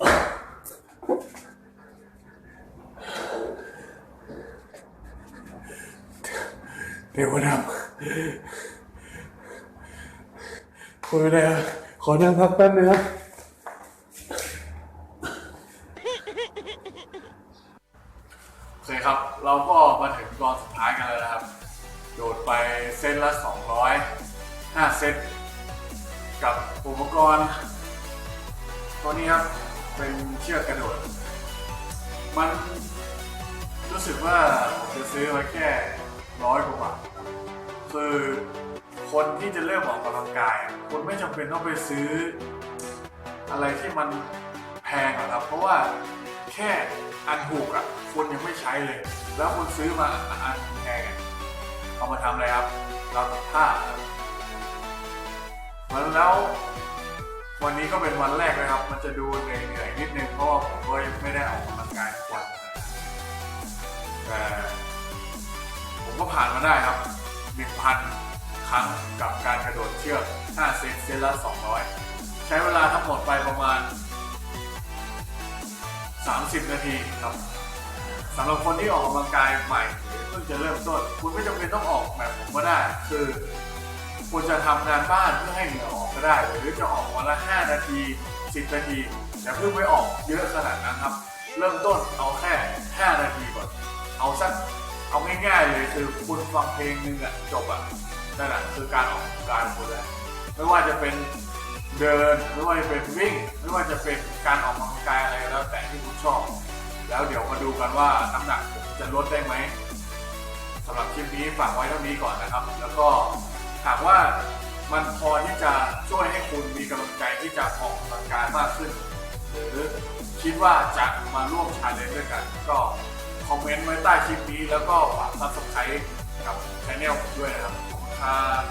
เดี๋ยวมาคุยไม่ไรขอนั่งพักแป๊บนึงครับโอเคครับ เราก็มาถึงตอนสุดท้ายกันแล้วนะครับ โดดไปเส้นละ 200 5 เซตกับอุปกรณ์ตัวนี้ครับ เป็นเชือกกระโดด มันรู้สึกว่าผมจะซื้อไว้แค่ร้อยกว่าบาทคือคนที่จะเริ่มออกกำลังกายคุณไม่จำเป็นต้องไปซื้อ อะไรที่มันแพงหรอกครับ เพราะว่าแค่อันถูกอะคุณยังไม่ใช้เลย แล้วคุณซื้อมาอันแพงเอามาทำอะไรครับเราตัดผ้าแล้ว วันนี้ก็เป็นวันแรกนะครับ มันจะดูเหนื่อยๆนิดนึงเพราะว่าผมก็ยังไม่ได้ออกกำลังกายทุกวันนะแต่ผมก็ผ่านมาได้ครับ 1,000 ครั้งกับการกระโดดเชือก5เซตเซตละ 200 ใช้เวลาทั้งหมดไปประมาณ 30 นาทีครับสำหรับคนที่ออกกำลังกายใหม่หรือเพิ่งจะเริ่มต้น คุณไม่จำเป็นต้องออกแบบผมก็ได้ คือ คุณจะทำงานบ้านเพื่อให้เหงื่อออกก็ได้ หรือจะออกวันละ 5 นาที 10 นาทีอย่าเพิ่งไปออกเยอะขนาดนั้นครับ เริ่มต้นเอาแค่ 5 นาทีก่อน เอาสักเอาง่ายๆเลยคือคุณฟังเพลงหนึงอะจบอะนั่นแหละคือการออกกายของคุณแล้วไม่ว่าจะเป็นเดินไม่ว่าจะเป็นวิ่งไม่ว่าจะเป็นการออกกำลังกายอะไรแล้วแต่ที่คุณชอบ แล้วเดี๋ยวมาดูกันว่าน้ำหนักจะลดได้ไหมสำหรับคลิปนี้ฝากไว้เท่านี้ก่อนนะครับ แล้วก็ หากว่ามันพอที่จะช่วยให้คุณมีกำลังใจที่จะออกกำลังกายมากขึ้น หรือคิดว่าจะมาร่วมชาเลนจ์ด้วยกัน ก็คอมเมนต์ไว้ใต้คลิปนี้ แล้วก็ฝากซับสไครต์กับช anel ผมด้วยนะครับขอบคุณครับ